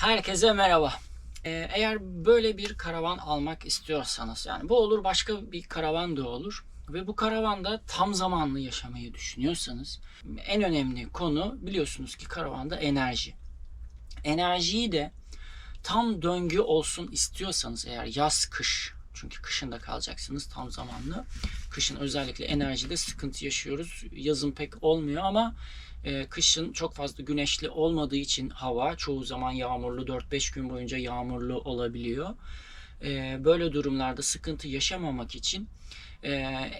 Herkese merhaba. Ee, eğer böyle bir karavan almak istiyorsanız yani bu olur başka bir karavan da olur ve bu karavanda tam zamanlı yaşamayı düşünüyorsanız en önemli konu biliyorsunuz ki karavanda enerji. Enerjiyi de tam döngü olsun istiyorsanız eğer yaz kış çünkü kışın da kalacaksınız tam zamanlı. Kışın özellikle enerjide sıkıntı yaşıyoruz. Yazın pek olmuyor ama e, kışın çok fazla güneşli olmadığı için hava çoğu zaman yağmurlu 4-5 gün boyunca yağmurlu olabiliyor. E, böyle durumlarda sıkıntı yaşamamak için e,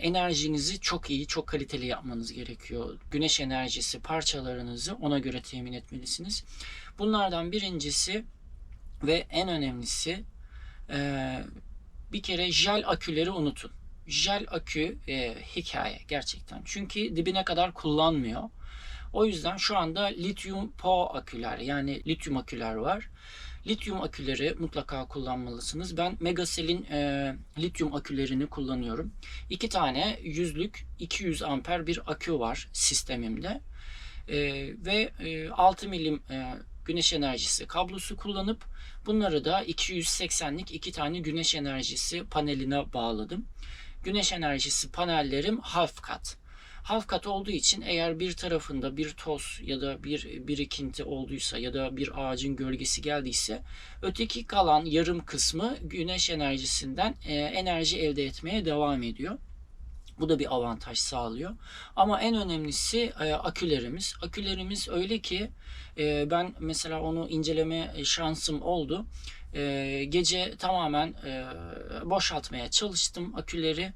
enerjinizi çok iyi, çok kaliteli yapmanız gerekiyor. Güneş enerjisi parçalarınızı ona göre temin etmelisiniz. Bunlardan birincisi ve en önemlisi e, bir kere jel aküleri unutun. Jel akü e, hikaye gerçekten. Çünkü dibine kadar kullanmıyor. O yüzden şu anda lityum po aküler yani lityum aküler var. Lityum aküleri mutlaka kullanmalısınız. Ben Megacel'in e, lityum akülerini kullanıyorum. İki tane yüzlük 200 amper bir akü var sistemimde. E, ve e, 6 milim e, güneş enerjisi kablosu kullanıp bunları da 280'lik iki tane güneş enerjisi paneline bağladım. Güneş enerjisi panellerim half kat. Half olduğu için eğer bir tarafında bir toz ya da bir birikinti olduysa ya da bir ağacın gölgesi geldiyse öteki kalan yarım kısmı güneş enerjisinden e, enerji elde etmeye devam ediyor. Bu da bir avantaj sağlıyor. Ama en önemlisi e, akülerimiz. Akülerimiz öyle ki e, ben mesela onu inceleme şansım oldu. E, gece tamamen e, boşaltmaya çalıştım aküleri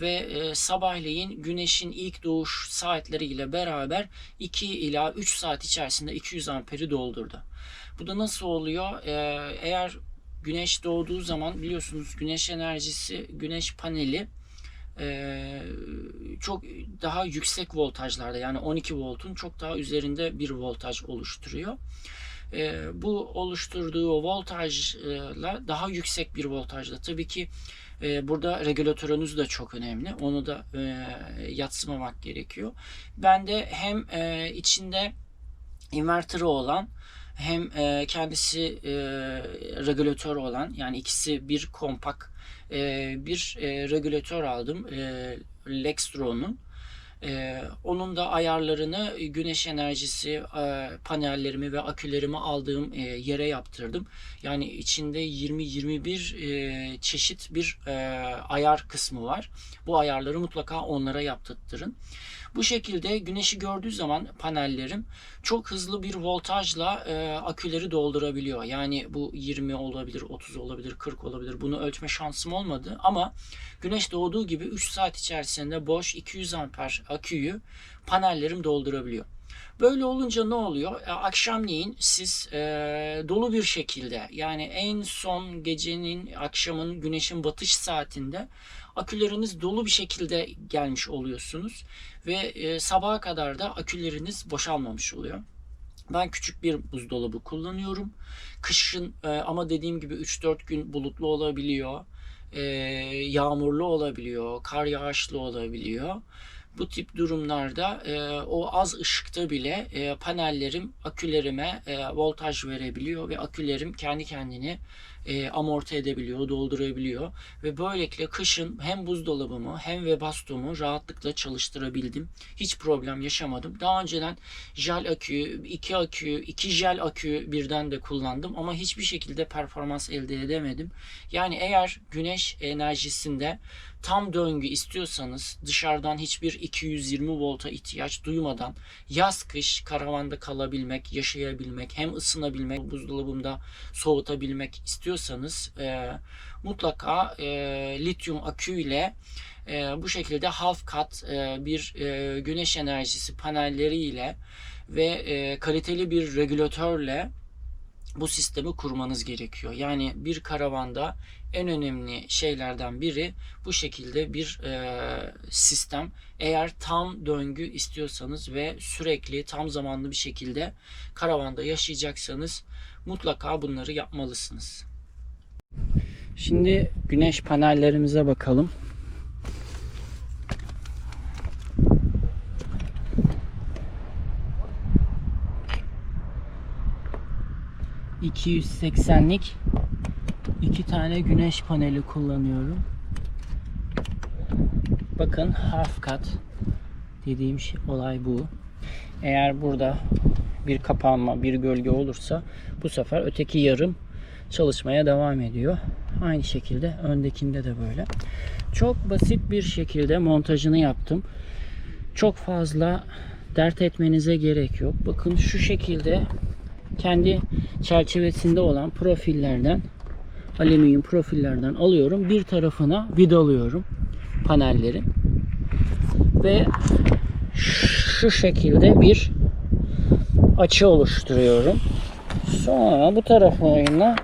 ve e, sabahleyin güneşin ilk doğuş saatleriyle beraber 2 ila 3 saat içerisinde 200 amperi doldurdu. Bu da nasıl oluyor? E, eğer güneş doğduğu zaman biliyorsunuz güneş enerjisi, güneş paneli e, çok daha yüksek voltajlarda yani 12 voltun çok daha üzerinde bir voltaj oluşturuyor. E, bu oluşturduğu voltajla daha yüksek bir voltajda tabii ki e, burada regülatörünüz de çok önemli. Onu da e, yatsımamak gerekiyor. Ben de hem e, içinde invertörü olan hem e, kendisi e, regülatör olan yani ikisi bir kompak e, bir e, regülatör aldım e, Lextron'un. E, onun da ayarlarını güneş enerjisi e, panellerimi ve akülerimi aldığım e, yere yaptırdım. Yani içinde 20-21 e, çeşit bir e, ayar kısmı var. Bu ayarları mutlaka onlara yaptırtırın. Bu şekilde güneşi gördüğü zaman panellerim çok hızlı bir voltajla e, aküleri doldurabiliyor. Yani bu 20 olabilir, 30 olabilir, 40 olabilir. Bunu ölçme şansım olmadı ama güneş doğduğu gibi 3 saat içerisinde boş 200 amper aküyü panellerim doldurabiliyor. Böyle olunca ne oluyor? E, akşamleyin siz e, dolu bir şekilde yani en son gecenin, akşamın, güneşin batış saatinde aküleriniz dolu bir şekilde gelmiş oluyorsunuz ve e, sabaha kadar da aküleriniz boşalmamış oluyor. Ben küçük bir buzdolabı kullanıyorum. Kışın e, ama dediğim gibi 3-4 gün bulutlu olabiliyor. E, yağmurlu olabiliyor, kar yağışlı olabiliyor. Bu tip durumlarda e, o az ışıkta bile e, panellerim akülerime e, voltaj verebiliyor ve akülerim kendi kendini e, amorti edebiliyor, doldurabiliyor ve böylelikle kışın hem buzdolabımı hem Webasto'mu rahatlıkla çalıştırabildim. Hiç problem yaşamadım. Daha önceden jel akü, iki akü, iki jel akü birden de kullandım ama hiçbir şekilde performans elde edemedim. Yani eğer güneş enerjisinde tam döngü istiyorsanız dışarıdan hiçbir 220 volta ihtiyaç duymadan yaz kış karavanda kalabilmek, yaşayabilmek, hem ısınabilmek, buzdolabımda soğutabilmek istiyorsanız e, mutlaka e, lityum akü ile e, bu şekilde half kat e, bir e, güneş enerjisi panelleri ile ve e, kaliteli bir regülatörle bu sistemi kurmanız gerekiyor. Yani bir karavanda en önemli şeylerden biri bu şekilde bir e, sistem. Eğer tam döngü istiyorsanız ve sürekli tam zamanlı bir şekilde karavanda yaşayacaksanız mutlaka bunları yapmalısınız. Şimdi güneş panellerimize bakalım. 280'lik iki tane güneş paneli kullanıyorum. Bakın half cut dediğim şey, olay bu. Eğer burada bir kapanma, bir gölge olursa bu sefer öteki yarım çalışmaya devam ediyor. Aynı şekilde öndekinde de böyle. Çok basit bir şekilde montajını yaptım. Çok fazla dert etmenize gerek yok. Bakın şu şekilde kendi çerçevesinde olan profillerden alüminyum profillerden alıyorum. Bir tarafına vidalıyorum panellerin. Ve şu şekilde bir açı oluşturuyorum. Sonra bu tarafına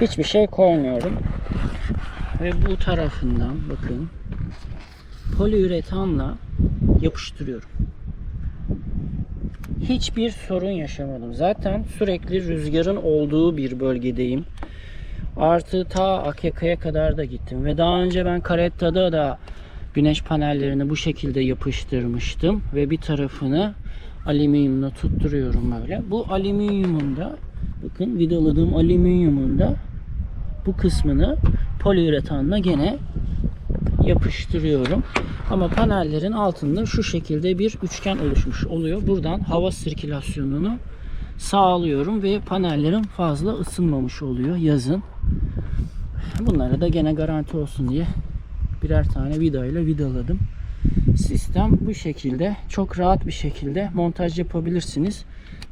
hiçbir şey koymuyorum. Ve bu tarafından bakın poliüretanla yapıştırıyorum. Hiçbir sorun yaşamadım. Zaten sürekli rüzgarın olduğu bir bölgedeyim. Artı ta Akyaka'ya kadar da gittim. Ve daha önce ben Karetta'da da güneş panellerini bu şekilde yapıştırmıştım. Ve bir tarafını alüminyumla tutturuyorum böyle. Bu alüminyumun da bakın vidaladığım alüminyumun da bu kısmını poliüretanla gene yapıştırıyorum. Ama panellerin altında şu şekilde bir üçgen oluşmuş oluyor. Buradan hava sirkülasyonunu sağlıyorum ve panellerim fazla ısınmamış oluyor yazın. Bunları da gene garanti olsun diye birer tane vida ile vidaladım. Sistem bu şekilde çok rahat bir şekilde montaj yapabilirsiniz.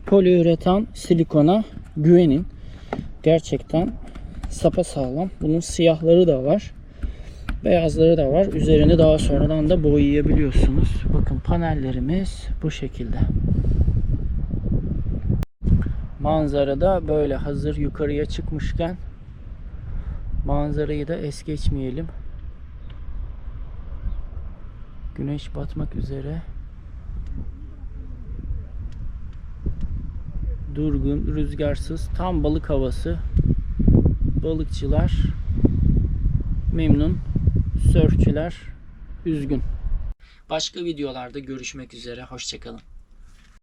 Poliüretan silikona güvenin. Gerçekten sapa sağlam. Bunun siyahları da var. Beyazları da var. Üzerini daha sonradan da boyayabiliyorsunuz. Bakın panellerimiz bu şekilde. Manzarada böyle hazır yukarıya çıkmışken manzarayı da es geçmeyelim. Güneş batmak üzere. Durgun, rüzgarsız, tam balık havası. Balıkçılar memnun, sörfçüler üzgün. Başka videolarda görüşmek üzere. Hoşçakalın.